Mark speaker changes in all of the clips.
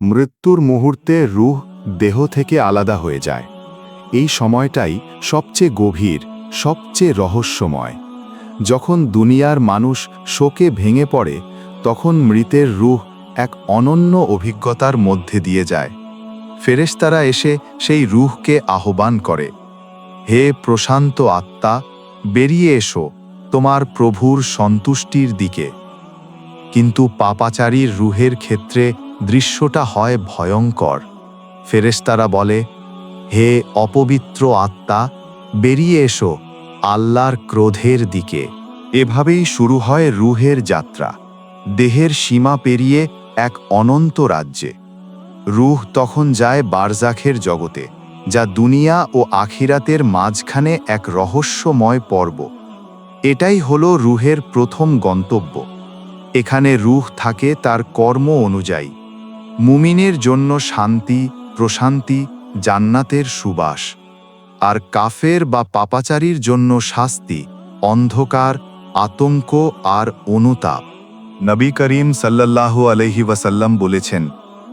Speaker 1: মৃত্যুর মুহূর্তে রুহ দেহ থেকে আলাদা হয়ে যায়। এই সময়টাই সবচেয়ে গভীর, সবচেয়ে রহস্যময়। যখন দুনিয়ার মানুষ শোকে ভেঙে পড়ে, তখন মৃতের রুহ এক অনন্য অভিজ্ঞতার মধ্যে দিয়ে যায়। ফেরেশতারা এসে সেই রুহকে আহ্বান করে, হে প্রশান্ত আত্মা, বেরিয়ে এসো, তোমার প্রভুর সন্তুষ্টির দিকে। কিন্তু পাপাচারীর রুহের ক্ষেত্রে দৃশ্যটা হয় ভয়ঙ্কর। ফেরেস্তারা বলে, হে অপবিত্র আত্মা, বেরিয়ে এসো আল্লাহর ক্রোধের দিকে। এভাবেই শুরু হয় রুহের যাত্রা, দেহের সীমা পেরিয়ে এক অনন্ত রাজ্যে। রুহ তখন যায় বারজাখের জগতে, যা দুনিয়া ও আখিরাতের মাঝখানে এক রহস্যময় পর্ব। এটাই হল রুহের প্রথম গন্তব্য। এখানে রুহ থাকে তার কর্ম অনুযায়ী। মুমিনের জন্য শান্তি, প্রশান্তি, জান্নাতের সুবাস। আর কাফের বা পাপাচারীর জন্য শাস্তি, অন্ধকার, আতঙ্ক আর অনুতাপ। নবী করিম সাল্লাল্লাহু আলহি ওয়াসাল্লাম বলেছেন,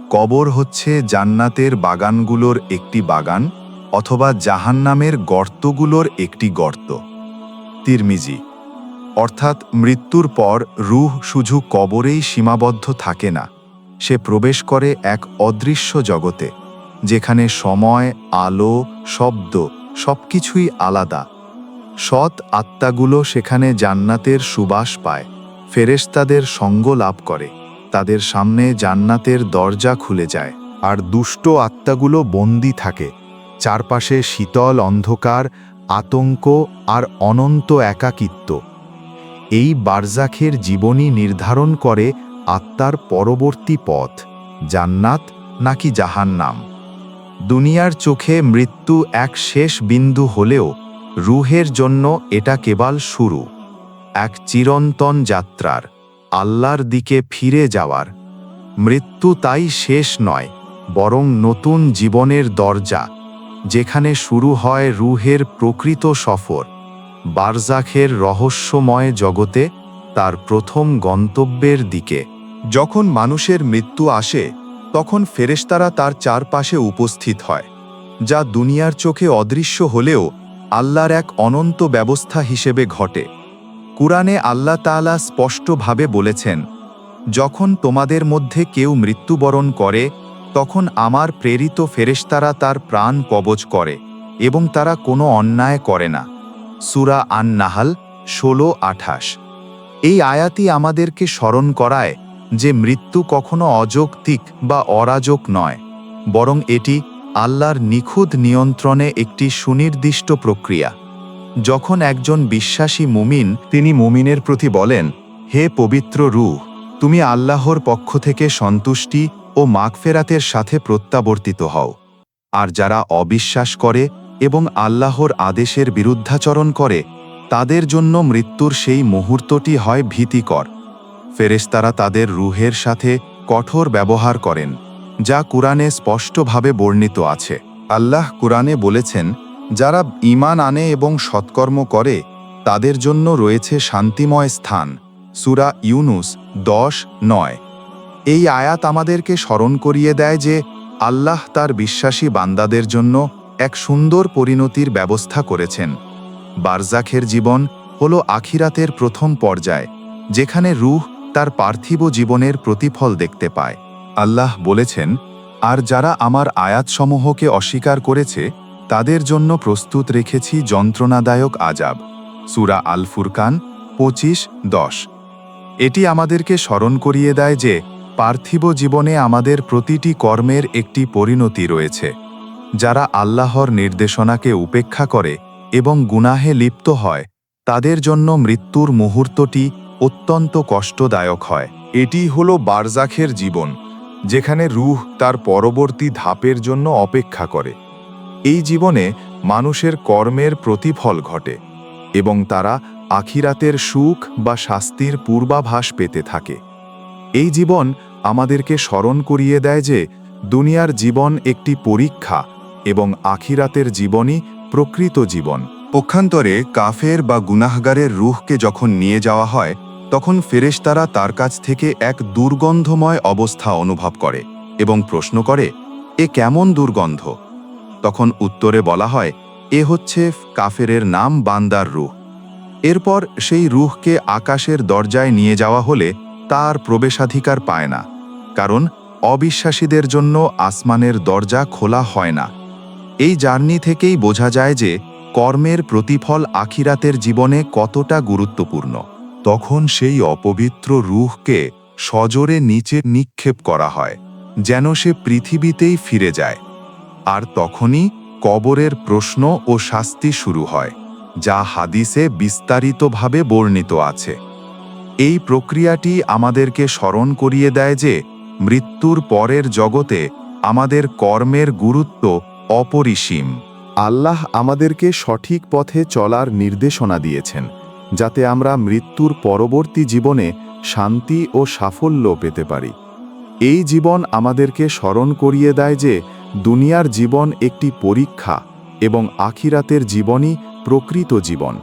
Speaker 1: কবর হচ্ছে জান্নাতের বাগানগুলোর একটি বাগান অথবা জাহান্নামের গর্তগুলোর একটি গর্ত। তিরমিজি, অর্থাৎ মৃত্যুর পর রুহ শুধু কবরেই সীমাবদ্ধ থাকে না সে প্রবেশ করে এক অদৃশ্য জগতে, যেখানে সময়, আলো, শব্দ সবকিছুই আলাদা। সৎ আত্মাগুলো সেখানে জান্নাতের সুবাস পায়, ফেরেশতাদের সঙ্গ লাভ করে, তাদের সামনে জান্নাতের দরজা খুলে যায়। আর দুষ্ট আত্মাগুলো বন্দি থাকে, চারপাশে শীতল অন্ধকার, আতঙ্ক আর অনন্ত একাকিত্ব। এই বারজাখের জীবনী নির্ধারণ করে আত্মার পরবর্তী পথ, জান্নাত নাকি জাহান্নাম? দুনিয়ার চোখে মৃত্যু এক শেষ বিন্দু হলেও রুহের জন্য এটা কেবল শুরু, এক চিরন্তন যাত্রার, আল্লাহর দিকে ফিরে যাওয়ার। মৃত্যু তাই শেষ নয়, বরং নতুন জীবনের দরজা, যেখানে শুরু হয় রুহের প্রকৃত সফর, বারজাখের রহস্যময় জগতে তার প্রথম গন্তব্যের দিকে। যখন মানুষের মৃত্যু আসে, তখন ফেরেশতারা তার চারপাশে উপস্থিত হয়, যা দুনিয়ার চোখে অদৃশ্য হলেও আল্লাহর এক অনন্ত ব্যবস্থা হিসেবে ঘটে। কুরআনে আল্লাহ তাআলা স্পষ্টভাবে বলেছেন, যখন তোমাদের মধ্যে কেউ মৃত্যুবরণ করে, তখন আমার প্রেরিত ফেরেশতারা তার প্রাণ কবজ করে এবং তারা কোনো অন্যায় করে না। সুরা আন নাহাল ষোলো আঠাশ। এই আয়াতি আমাদেরকে স্মরণ করায় যে মৃত্যু কখনো অযৌক্তিক বা অরাজক নয়, বরং এটি আল্লাহর নিখুঁত নিয়ন্ত্রণে একটি সুনির্দিষ্ট প্রক্রিয়া। যখন একজন বিশ্বাসী মুমিন, তিনি মুমিনের প্রতি বলেন, হে পবিত্র রূহ, তুমি আল্লাহর পক্ষ থেকে সন্তুষ্টি ও মাগফেরাতের সাথে প্রত্যাবর্তিত হও। আর যারা অবিশ্বাস করে এবং আল্লাহর আদেশের বিরুদ্ধাচরণ করে, তাদের জন্য মৃত্যুর সেই মুহূর্তটি হয় ভীতিকর। ফেরেশতারা তাদের রুহের সাথে কঠোর ব্যবহার করেন, যা কুরআনে স্পষ্টভাবে বর্ণিত আছে। আল্লাহ কুরআনে বলেছেন, যারা ঈমান আনে এবং সৎকর্ম করে, তাদের জন্য রয়েছে শান্তিময় স্থান। সুরা ইউনুস দশ, নয়। এই আয়াত আমাদেরকে স্মরণ করিয়ে দেয় যে, আল্লাহ তার বিশ্বাসী বান্দাদের জন্য এক সুন্দর পরিণতির ব্যবস্থা করেছেন। বারজাখের জীবন হল আখিরাতের প্রথম পর্যায়, যেখানে রূহ তার পার্থিব জীবনের প্রতিফল দেখতে পায়। আল্লাহ বলেছেন, আর যারা আমার আয়াতসমূহকে অস্বীকার করেছে, তাদের জন্য প্রস্তুত রেখেছি যন্ত্রণাদায়ক আজাব। সুরা আল ফুরকান পঁচিশ, দশ। এটি আমাদেরকে স্মরণ করিয়ে দেয় যে, পার্থিব জীবনে আমাদের প্রতিটি কর্মের একটি পরিণতি রয়েছে। যারা আল্লাহর নির্দেশনাকে উপেক্ষা করে এবং গুনাহে লিপ্ত হয়, তাদের জন্য মৃত্যুর মুহূর্তটি অত্যন্ত কষ্টদায়ক হয়। এটি হল বারজাখের জীবন, যেখানে রুহ তার পরবর্তী ধাপের জন্য অপেক্ষা করে। এই জীবনে মানুষের কর্মের প্রতিফল ঘটে এবং তারা আখিরাতের সুখ বা শাস্তির পূর্বাভাস পেতে থাকে। এই জীবন আমাদেরকে স্মরণ করিয়ে দেয় যে, দুনিয়ার জীবন একটি পরীক্ষা এবং আখিরাতের জীবনই প্রকৃত জীবন। পক্ষান্তরে কাফের বা গুনাহগারের রুহকে যখন নিয়ে যাওয়া হয় তখন ফেরেশতারা তার কাছ থেকে এক দুর্গন্ধময় অবস্থা অনুভব করে এবং প্রশ্ন করে, এ কেমন দুর্গন্ধ? তখন উত্তরে বলা হয়, এ হচ্ছে কাফেরের নাম বান্দার রুহ। এরপর সেই রুহকে আকাশের দরজায় নিয়ে যাওয়া হলে তার প্রবেশাধিকার পায় না, কারণ অবিশ্বাসীদের জন্য আসমানের দরজা খোলা হয় না। এই জার্নি থেকেই বোঝা যায় যে কর্মের প্রতিফল আখিরাতের জীবনে কতটা গুরুত্বপূর্ণ। তখন সেই অপবিত্র রুহকে সজোরে নিচে নিক্ষেপ করা হয়, যেন সে পৃথিবীতেই ফিরে যায়। আর তখনই কবরের প্রশ্ন ও শাস্তি শুরু হয়, যা হাদিসে বিস্তারিতভাবে বর্ণিত আছে। এই প্রক্রিয়াটি আমাদেরকে স্মরণ করিয়ে দেয় যে, মৃত্যুর পরের জগতে আমাদের কর্মের গুরুত্ব অপরিসীম। আল্লাহ আমাদেরকে সঠিক পথে চলার নির্দেশনা দিয়েছেন। যাতে আমরা মৃত্যুর পরবর্তী জীবনে শান্তি ও সাফল্য পেতে পারি। এই জীবন আমাদেরকে স্মরণ করিয়ে দেয় যে দুনিয়ার জীবন একটি পরীক্ষা এবং আখিরাতের জীবনই প্রকৃত জীবন।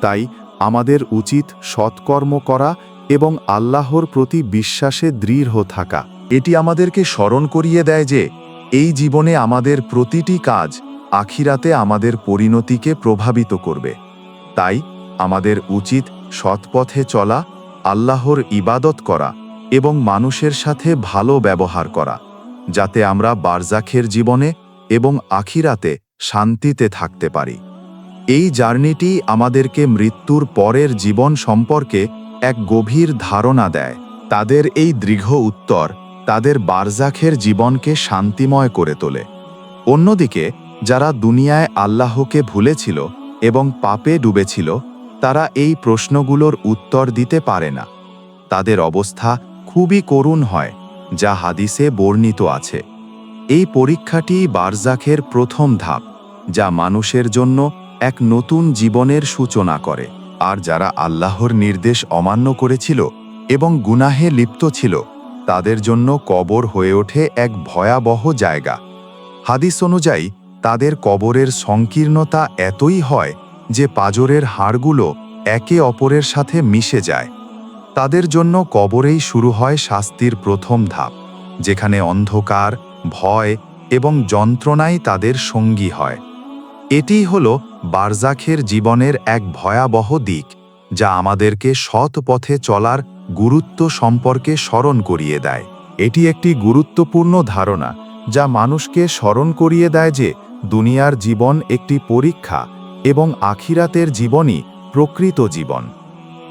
Speaker 1: তাই আমাদের উচিত সৎকর্ম করা এবং আল্লাহর প্রতি বিশ্বাসে দৃঢ় থাকা। এটি আমাদেরকে স্মরণ করিয়ে দেয় যে এই জীবনে আমাদের প্রতিটি কাজ আখিরাতে আমাদের পরিণতিকে প্রভাবিত করবে। তাই আমাদের উচিত সৎপথে চলা, আল্লাহর ইবাদত করা এবং মানুষের সাথে ভালো ব্যবহার করা, যাতে আমরা বারজাখের জীবনে এবং আখিরাতে শান্তিতে থাকতে পারি। এই জার্নিটি আমাদেরকে মৃত্যুর পরের জীবন সম্পর্কে এক গভীর ধারণা দেয়। তাদের এই দৃঢ় উত্তর তাদের বারজাখের জীবনকে শান্তিময় করে তোলে। অন্যদিকে, যারা দুনিয়ায় আল্লাহকে ভুলেছিল এবং পাপে ডুবেছিল তারা এই প্রশ্নগুলোর উত্তর দিতে পারে না। তাদের অবস্থা খুবই করুণ হয়, যা হাদিসে বর্ণিত আছে। এই পরীক্ষাটি বারজাখের প্রথম ধাপ, যা মানুষের জন্য এক নতুন জীবনের সূচনা করে, আর যারা আল্লাহর নির্দেশ অমান্য করেছিল এবং গুনাহে লিপ্ত ছিল, তাদের জন্য কবর হয়ে ওঠে এক ভয়াবহ জায়গা। হাদিস অনুযায়ী, তাদের কবরের সংকীর্ণতা এতই হয় যে পাজরের হাড়গুলো একে অপরের সাথে মিশে যায়। তাদের জন্য কবরেই শুরু হয় শাস্তির প্রথম ধাপ, যেখানে অন্ধকার, ভয় এবং যন্ত্রণাই তাদের সঙ্গী হয়। এটিই হল বারজাখের জীবনের এক ভয়াবহ দিক, যা আমাদেরকে সৎ পথে চলার গুরুত্ব সম্পর্কে স্মরণ করিয়ে দেয়। এটি একটি গুরুত্বপূর্ণ ধারণা, যা মানুষকে স্মরণ করিয়ে দেয় যে দুনিয়ার জীবন একটি পরীক্ষা এবং আখিরাতের জীবনই প্রকৃত জীবন।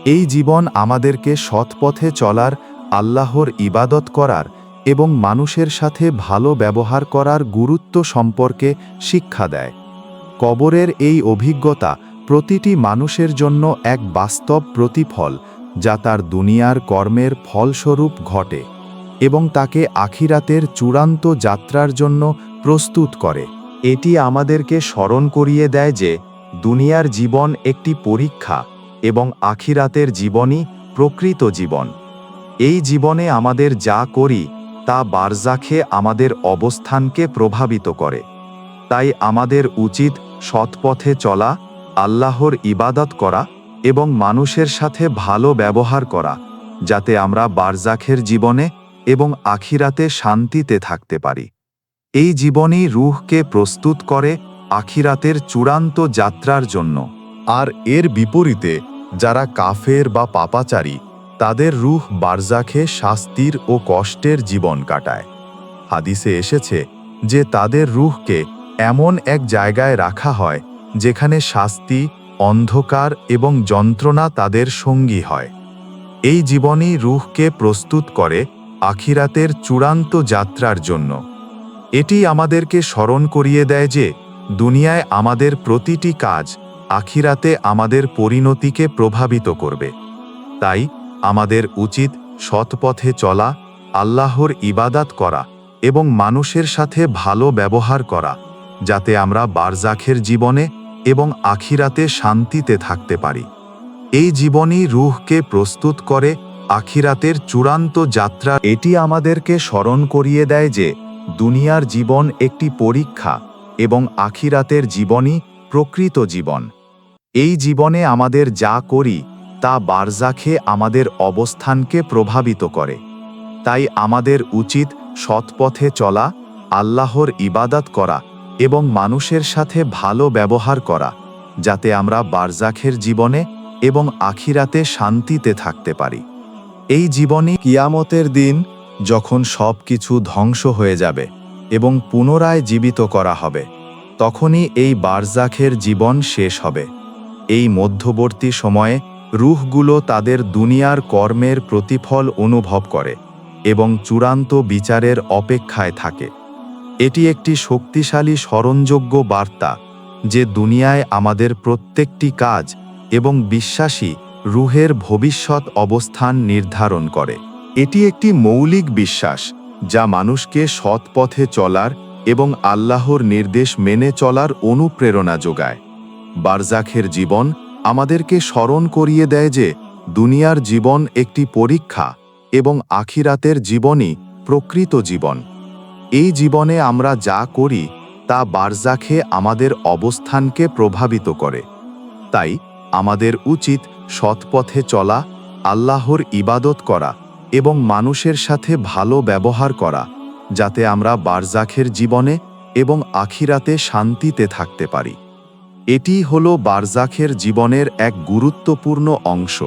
Speaker 1: এই জীবন আমাদেরকে সৎপথে চলার, আল্লাহর ইবাদত করার এবং মানুষের সাথে ভালো ব্যবহার করার গুরুত্ব সম্পর্কে শিক্ষা দেয়। কবরের এই অভিজ্ঞতা প্রতিটি মানুষের জন্য এক বাস্তব প্রতিফল, যা তার দুনিয়ার কর্মের ফলস্বরূপ ঘটে এবং তাকে আখিরাতের চূড়ান্ত যাত্রার জন্য প্রস্তুত করে। এটি আমাদেরকে স্মরণ করিয়ে দেয় যে দুনিয়ার জীবন একটি পরীক্ষা এবং আখিরাতের জীবনই প্রকৃত জীবন। এই জীবনে আমাদের যা করি, তা বারজাখে আমাদের অবস্থানকে প্রভাবিত করে। তাই আমাদের উচিত সৎপথে চলা, আল্লাহর ইবাদত করা এবং মানুষের সাথে ভালো ব্যবহার করা, যাতে আমরা বারজাখের জীবনে এবং আখিরাতে শান্তিতে থাকতে পারি। এই জীবনই রুহকে প্রস্তুত করে আখিরাতের চূড়ান্ত যাত্রার জন্য। আর এর বিপরীতে, যারা কাফের বা পাপাচারী, তাদের রুহ বারজাখে শাস্তির ও কষ্টের জীবন কাটায়। হাদিসে এসেছে যে তাদের রুহকে এমন এক জায়গায় রাখা হয়, যেখানে শাস্তি, অন্ধকার এবং যন্ত্রণা তাদের সঙ্গী হয়। এই জীবনই রুহকে প্রস্তুত করে আখিরাতের চূড়ান্ত যাত্রার জন্য। এটি আমাদেরকে স্মরণ করিয়ে দেয় যে দুনিয়ায় আমাদের প্রতিটি কাজ আখিরাতে আমাদের পরিণতিকে প্রভাবিত করবে। তাই আমাদের উচিত সৎপথে চলা, আল্লাহর ইবাদাত করা এবং মানুষের সাথে ভালো ব্যবহার করা, যাতে আমরা বারজাখের জীবনে এবং আখিরাতে শান্তিতে থাকতে পারি। এই জীবনই রুহকে প্রস্তুত করে আখিরাতের চূড়ান্ত যাত্রা। এটি আমাদেরকে স্মরণ করিয়ে দেয় যে দুনিয়ার জীবন একটি পরীক্ষা। এবং আখিরাতের জীবনই প্রকৃত জীবন। এই জীবনে আমাদের যা করি, তা বারজাখে আমাদের অবস্থানকে প্রভাবিত করে। তাই আমাদের উচিত সৎপথে চলা, আল্লাহর ইবাদাত করা এবং মানুষের সাথে ভালো ব্যবহার করা, যাতে আমরা বারজাখের জীবনে এবং আখিরাতে শান্তিতে থাকতে পারি। এই জীবনই কিয়ামতের দিন যখন সব কিছু ধ্বংস হয়ে যাবে। এবং পুনরায় জীবিত করা হবে, তখনই এই বারজাখের জীবন শেষ হবে। এই মধ্যবর্তী সময়ে রুহগুলো তাদের দুনিয়ার কর্মের প্রতিফল অনুভব করে এবং চূড়ান্ত বিচারের অপেক্ষায় থাকে। এটি একটি শক্তিশালী স্মরণযোগ্য বার্তা যে দুনিয়ায় আমাদের প্রত্যেকটি কাজ এবং বিশ্বাসী রুহের ভবিষ্যৎ অবস্থান নির্ধারণ করে। এটি একটি মৌলিক বিশ্বাস যা মানুষকে সৎ পথে চলার এবং আল্লাহর নির্দেশ মেনে চলার অনুপ্রেরণা যোগায়। বারজাখের জীবন আমাদেরকে স্মরণ করিয়ে দেয় যে, দুনিয়ার জীবন একটি পরীক্ষা এবং আখিরাতের জীবনই প্রকৃত জীবন। এই জীবনে আমরা যা করি, তা বারজাখে আমাদের অবস্থানকে প্রভাবিত করে। তাই আমাদের উচিত সৎপথে চলা, আল্লাহর ইবাদত করা এবং মানুষের সাথে ভালো ব্যবহার করা, যাতে আমরা বারজাখের জীবনে এবং আখিরাতে শান্তিতে থাকতে পারি। এটি হল বারজাখের জীবনের এক গুরুত্বপূর্ণ অংশ।